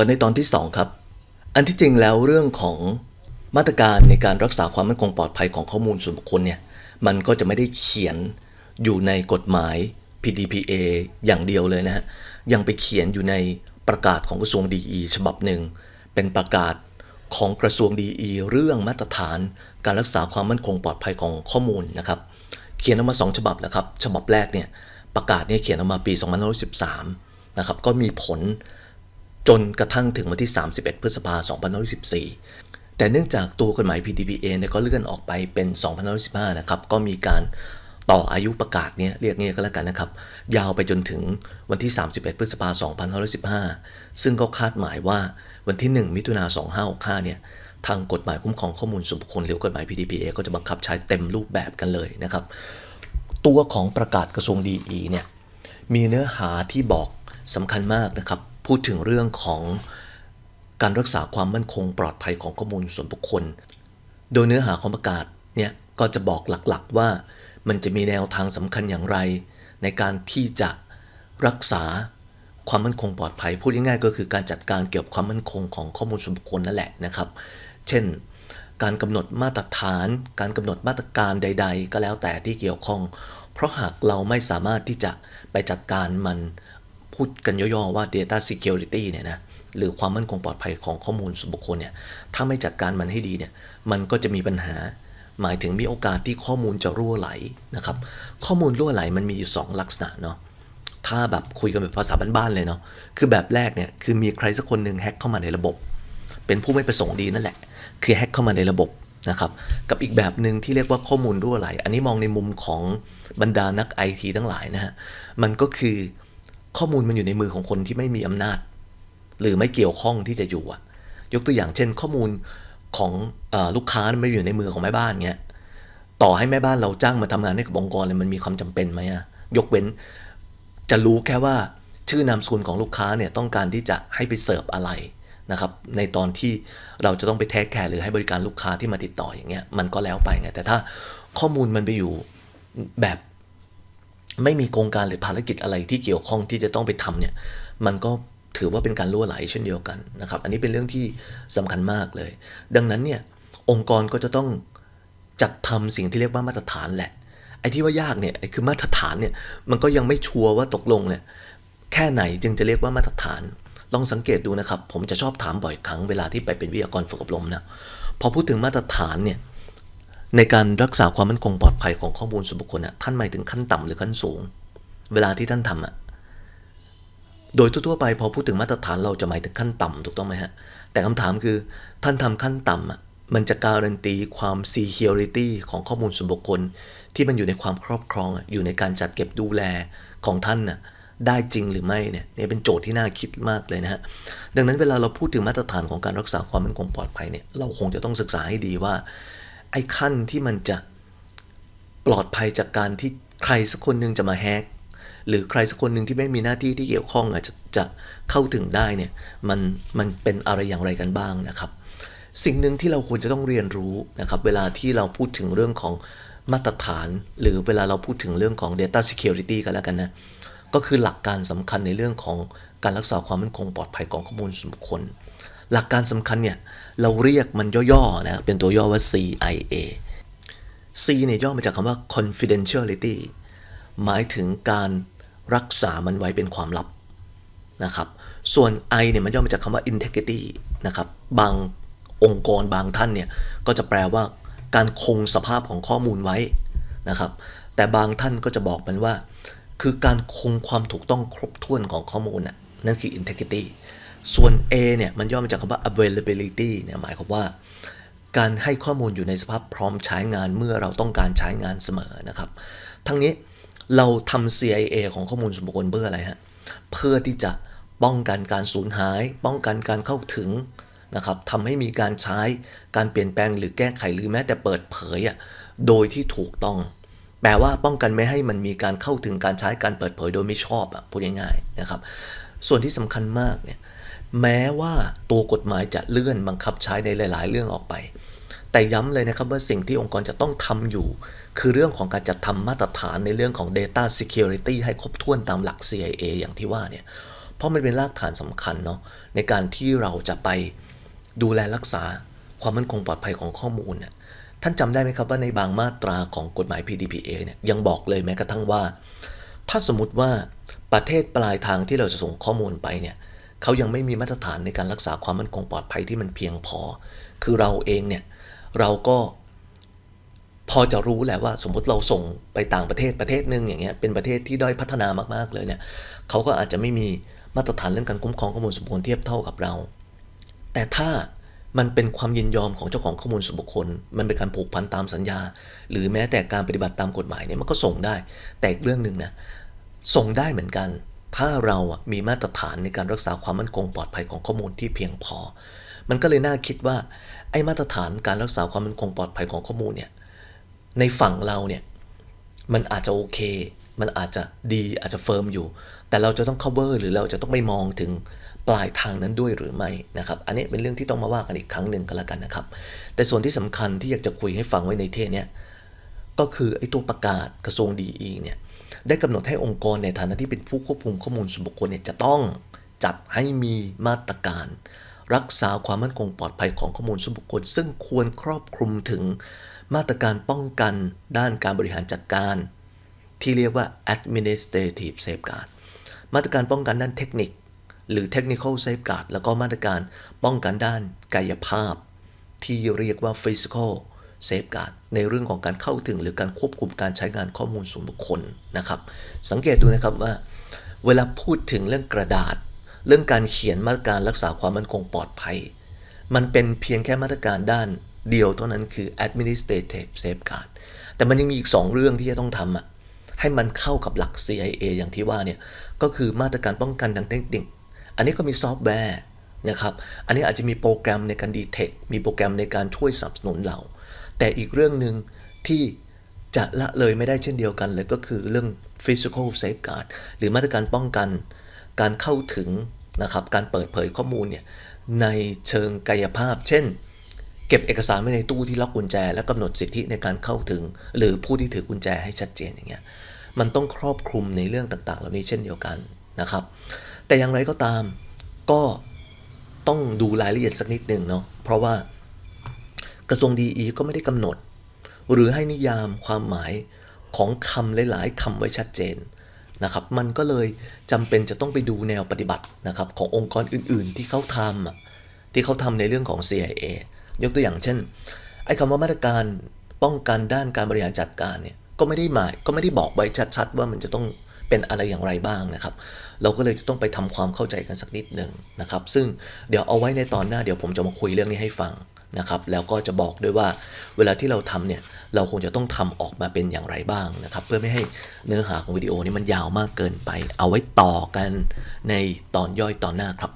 กันในตอนที่ 2 ครับ อันที่จริงแล้วเรื่องของมาตรการในการรักษาความมั่นคงปลอดภัยของข้อมูลส่วนบุคคลเนี่ยมันก็จะไม่ได้เขียนอยู่ในกฎหมาย PDPA อย่างเดียวเลยนะฮะยังไปเขียนอยู่ในประกาศของกระทรวงดีฉบับหนึ่ง เป็นประกาศของกระทรวงดีเรื่องมาตรฐาน การรักษาความมั่นคงปลอดภัยของข้อมูลนะครับ เขียนออกมา 2 ฉบับแล้วครับ ฉบับแรกเนี่ยประกาศเนี่ยเขียนออกมาปี 2513 นะครับ ก็มีผล จนกระทั่งถึงวันที่ 31 พฤษภาคม2514 แต่เนื่องจากตัวกฎหมาย PDPA เนี่ยก็เลื่อนออกไปเป็น 2515 นะครับ ก็มีการต่ออายุประกาศเนี่ยเรียกเงี้ยก็แล้วกันนะครับ ยาวไปจนถึงวันที่ 31 พฤษภาคม2515 ซึ่งก็คาดหมายว่าวันที่ 1 มิถุนา2565 เนี่ยทางกฎหมายคุ้มครองข้อมูลส่วนบุคคลหรือกฎหมาย PDPA ก็จะบังคับใช้เต็มรูปแบบกันเลยนะครับ ตัวของประกาศกระทรวงดีเนี่ยมีเนื้อหาที่บอกสำคัญมากนะครับ พูดถึงเรื่องของการรักษาความมั่นคงปลอดภัยของข้อมูลส่วนบุคคล โดยเนื้อหาของประกาศเนี่ยก็จะบอกหลักๆว่ามันจะมีแนวทางสำคัญอย่างไร ในการที่จะรักษาความมั่นคงปลอดภัย พูดง่ายๆก็คือการจัดการเกี่ยวกับความมั่นคงของข้อมูลส่วนบุคคลนั่นแหละนะครับ เช่น การกำหนดมาตรฐาน การกำหนดมาตรการใด ๆ ก็แล้วแต่ที่เกี่ยวข้อง เพราะหากเราไม่สามารถที่จะไปจัดการมัน พูดกันย่อๆว่า data security เนี่ยนะหรือความมั่นคงปลอดภัยของข้อมูลส่วนบุคคลเนี่ยถ้าไม่จัดการมันให้ดีเนี่ยมันก็จะมีปัญหา หมายถึงมีโอกาสที่ข้อมูลจะรั่วไหลนะครับข้อมูลรั่วไหลมันมีอยู่ 2 ลักษณะเนาะถ้าแบบคุยกันแบบภาษาบ้านๆเลยเนาะคือแบบแรกเนี่ยคือมีใครสักคนหนึ่งแฮ็กเข้ามาในระบบ เป็นผู้ไม่ประสงค์ดีนั่นแหละ คือแฮ็กเข้ามาในระบบนะครับกับอีกแบบหนึ่งที่เรียกว่าข้อมูลรั่วไหล อันนี้มองในมุมของบรรดานักไอทีทั้งหลายนะฮะมันก็คือ ข้อมูลมันอยู่ในมือของคนที่ไม่มีอำนาจ หรือไม่เกี่ยวข้องที่จะอยู่อะยกตัวอย่างเช่น ข้อมูลของอลูกค้าไม่อยู่ในมือของแม่บ้านเงี้ยต่อให้แม่บ้านเราจ้างมาทำงานให้กับองค์กรเลยมันมีความจำเป็นไหมอะยกเว้น จะรู้แค่ว่าชื่อนามสกุลของลูกค้าเนี่ยต้องการที่จะให้ไปเสิร์ฟอะไรนะครับในตอนที่เราจะต้องไปแทคแคร์หรือให้บริการลูกค้าที่มาติดต่ออย่างเงี้ยมันก็แล้วไปไงแต่ถ้าข้อมูลมันไปอยู่แบบ ไม่มีโครงการหรือภารกิจอะไรที่เกี่ยวข้องที่จะต้องไปทำเนี่ยมันก็ถือว่าเป็นการล่วไหลเช่นเดียวกันนะครับอันนี้เป็นเรื่องที่สำคัญมากเลย ดังนั้นเนี่ยองค์กรก็จะต้องจัดทำสิ่งที่เรียกว่ามาตรฐานแหละไอ้ที่ว่ายากเนี่ยไอ้คือมาตรฐานเนี่ยมันก็ยังไม่ชัวร์ว่าตกลงเนี่ยแค่ไหนจึงจะเรียกว่ามาตรฐาน ลองสังเกตดูนะครับ ผมจะชอบถามบ่อยครั้งเวลาที่ไปเป็นวิทยากรฝึกอบรมนะพอพูดถึงมาตรฐานเนี่ย ในการรักษาความมั่นคงปลอดภัยของข้อมูลส่วนบุคคลอะท่านหมายถึงขั้นต่ำหรือขั้นสูง เวลาที่ท่านทำอะโดยทั่วไปพอพูดถึงมาตรฐานเราจะหมายถึงขั้นต่ำถูกต้องไหมฮะ แต่คำถามคือท่านทำขั้นต่ำอะมันจะการันตีความ security ของข้อมูลส่วนบุคคล ที่มันอยู่ในความครอบครอง อยู่ในการจัดเก็บดูแลของท่านน่ะได้จริงหรือไม่เนี่ยเนี่ยเป็นโจทย์ที่น่าคิดมากเลยนะฮะ ดังนั้นเวลาเราพูดถึงมาตรฐานของการรักษาความมั่นคงปลอดภัยเนี่ยเราคงจะต้องศึกษาให้ดีว่า ไอ้ขั้นที่มันจะปลอดภัยจากการที่ใครสักคนหนึ่งจะมาแฮกหรือใครสักคนหนึ่งที่ไม่มีหน้าที่ที่เกี่ยวข้องอาจจะจะเข้าถึงได้เนี่ยมันมันเป็นอะไรอย่างไรกันบ้างนะครับ สิ่งหนึ่งที่เราควรจะต้องเรียนรู้นะครับเวลาที่เราพูดถึงเรื่องของมาตรฐาน หรือเวลาเราพูดถึงเรื่องของ Data Security กันแล้วกันนะก็คือหลักการสำคัญในเรื่องของการรักษาความมั่นคงปลอดภัยของข้อมูลส่วนบุคคล หลักการสำคัญเนี่ย เราเรียกมันย่อๆนะเป็นตัวย่อว่า CIA C เนี่ยย่อมาจากคำว่า confidentiality หมายถึงการรักษามันไว้เป็นความลับนะครับ ส่วน I เนี่ยมันย่อมาจากคำว่า integrity นะครับ บางองค์กรบางท่านเนี่ย ก็จะแปลว่าการคงสภาพของข้อมูลไว้นะครับ แต่บางท่านก็จะบอกมันว่า คือการคงความถูกต้องครบถ้วนของข้อมูลน่ะนั่นคือ integrity ส่วน A เนี่ยมันย่อมาจากคำว่า availability เนี่ยหมายความว่า การให้ข้อมูลอยู่ในสภาพพร้อมใช้งานเมื่อเราต้องการใช้งานเสมอนะครับ ทั้งนี้เราทำ CIA ของข้อมูลส่วนบุคคลเพื่ออะไรฮะ เพื่อที่จะป้องกันการสูญหาย ป้องกันการเข้าถึงนะครับทำให้มีการใช้ การเปลี่ยนแปลงหรือแก้ไขหรือแม้แต่เปิดเผยอะ โดยที่ถูกต้อง แปลว่าป้องกันไม่ให้มันมีการเข้าถึงการใช้การเปิดเผยโดยไม่ชอบอะ พูดง่ายๆนะครับ ส่วนที่สำคัญมากเนี่ยแม้ว่าตัวกฎหมายจะเลื่อนบังคับใช้ในหลาย ๆ เรื่องออกไป แต่ย้ำเลยนะครับว่าสิ่งที่องค์กรจะต้องทำอยู่ คือเรื่องของการจัดทำมาตรฐานในเรื่องของ Data Security ให้ครบถ้วนตามหลัก CIA อย่างที่ว่าเนี่ย เพราะมันเป็นรากฐานสำคัญเนาะในการที่เราจะไปดูแลรักษาความมั่นคงปลอดภัยของข้อมูลเนี่ยท่านจำได้ไหมครับว่าในบางมาตราของกฎหมาย PDPA เนี่ยยังบอกเลยแม้กระทั่งว่า ถ้าสมมติว่า ประเทศปลายทางที่เราจะส่งข้อมูลไปเนี่ยเขายังไม่มีมาตรฐานในการรักษาความมั่นคงปลอดภัยที่มันเพียงพอ คือเราเองเนี่ยเราก็พอจะรู้แหละว่าสมมติเราส่งไปต่างประเทศประเทศหนึ่งอย่างเงี้ยเป็นประเทศที่ด้อยพัฒนามากๆเลยเนี่ยเขาก็อาจจะไม่มีมาตรฐานเรื่องการคุ้มครองข้อมูลส่วนบุคคลเทียบเท่ากับเรา แต่ถ้ามันเป็นความยินยอมของเจ้าของข้อมูลส่วนบุคคล มันเป็นการผูกพันตามสัญญา หรือแม้แต่การปฏิบัติตามกฎหมายเนี่ยมันก็ส่งได้ แต่อีกเรื่องหนึ่งนะ ส่งได้เหมือนกัน ถ้าเรามีมาตรฐานในการรักษาความมั่นคงปลอดภัยของข้อมูลที่เพียงพอ มันก็เลยน่าคิดว่าไอ้มาตรฐานการรักษาความมั่นคงปลอดภัยของข้อมูลเนี่ยในฝั่งเราเนี่ยมันอาจจะโอเค มันอาจจะดีอาจจะเฟิร์มอยู่ แต่เราจะต้อง cover หรือเราจะต้องไปมองถึงปลายทางนั้นด้วยหรือไม่นะครับ อันนี้เป็นเรื่องที่ต้องมาว่ากันอีกครั้งหนึ่งก็แล้วกันนะครับ แต่ส่วนที่สำคัญที่อยากจะคุยให้ฟังไว้ในเทศเนี่ยก็คือไอ้ตัวประกาศกระทรวงดีอีเนี่ย ได้กำหนดให้องค์กรในฐานะที่เป็นผู้ควบคุมข้อมูลส่วนบุคคลเนี่ยจะต้องจัดให้มีมาตรการ รักษาความมั่นคงปลอดภัยของข้อมูลส่วนบุคคล ซึ่งควรครอบคลุมถึงมาตรการป้องกันด้านการบริหารจัดการ ที่เรียกว่า administrative safeguard มาตรการป้องกันด้านเทคนิค หรือ technical safeguard แล้วก็มาตรการป้องกันด้านกายภาพ ที่เรียกว่า physical safeguard ในเรื่องของการเข้าถึงหรือการควบคุมการใช้งานข้อมูลส่วนบุคคลนะครับ สังเกตดูนะครับว่า เวลาพูดถึงเรื่องกระดาษ เรื่องการเขียนมาตรการรักษาความมั่นคงปลอดภัย มันเป็นเพียงแค่มาตรการด้านเดียวเท่านั้นคือ administrative safeguard แต่มันยังมีอีก 2 เรื่องที่จะต้องทำอะให้มันเข้ากับหลัก CIA อย่างที่ว่าเนี่ยก็คือมาตรการป้องกันทางเทคนิค อันนี้ก็มีซอฟต์แวร์นะครับ อันนี้อาจจะมีโปรแกรมในการดีเทค มีโปรแกรมในการช่วยสนับสนุนเรา แต่อีกเรื่องหนึ่งที่จะละเลยไม่ได้เช่นเดียวกันเลยก็คือเรื่อง physical safeguard หรือมาตรการป้องกันการเข้าถึงนะครับการเปิดเผยข้อมูลเนี่ยในเชิงกายภาพ เช่น เก็บเอกสารไว้ในตู้ที่ล็อกกุญแจ และกำหนดสิทธิในการเข้าถึง หรือผู้ที่ถือกุญแจให้ชัดเจนอย่างเงี้ยมันต้องครอบคลุมในเรื่องต่าง ๆ เหล่านี้เช่นเดียวกันนะครับ แต่อย่างไรก็ตามก็ต้องดูรายละเอียดสักนิดหนึ่งเนาะเพราะว่า กระทรวงดีอีก็ไม่ได้กำหนด หรือให้นิยามความหมายของคำหลาย ๆคำไว้ชัดเจนนะครับ มันก็เลยจำเป็นจะต้องไปดูแนวปฏิบัตินะครับขององค์กรอื่น ๆ ที่เขาทำที่เขาทำในเรื่องของ CIA ยกตัวอย่างเช่น ไอ้คำว่ามาตรการป้องกันด้านการบริหารจัดการเนี่ยก็ไม่ได้หมายก็ไม่ได้บอกไว้ชัด ๆ ว่ามันจะต้องเป็นอะไรอย่างไรบ้างนะครับ เราก็เลยจะต้องไปทำความเข้าใจกันสักนิดหนึ่งนะครับ ซึ่งเดี๋ยวเอาไว้ในตอนหน้าเดี๋ยวผมจะมาคุยเรื่องนี้ให้ฟัง นะครับแล้วก็จะบอกด้วยว่าเวลาที่เราทำเนี่ยเราคงจะต้องทำออกมาเป็นอย่างไรบ้างนะครับ เพื่อไม่ให้เนื้อหาของวิดีโอนี้มันยาวมากเกินไป เอาไว้ต่อกันในตอนย่อยตอนหน้าครับ